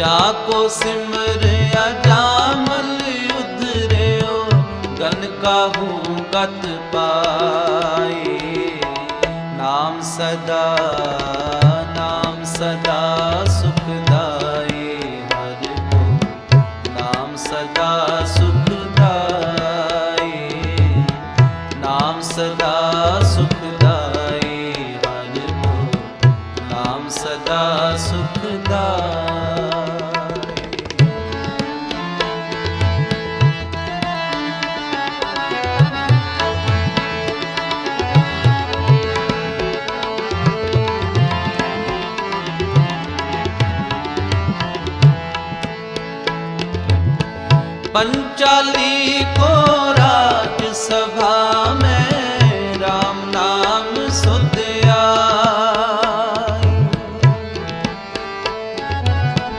ਜਾ ਕੋ ਸਿਮਰਿਆ ਜਾਮਲ ਉਧਰਿਓ, ਗਨ ਕਾਹੂ ਗਤ ਪਾਏ ਨਾਮ ਸਦਾ ਨਾਮ ਸਦਾ ਸੁਖਦਾਈ ਹਰਿ ਕੋ। ਨਾਮ ਸਦਾ ਸੁਖਦਾਈ ਨਾਮ ਸਦਾ ਸੁਖਦਾਈ ਹਰਿ ਕੋ। ਨਾਮ ਸਦਾ ਸੁਖਦਾਈ ਪੰਚਾਲੀ ਕੋ ਰਾਤ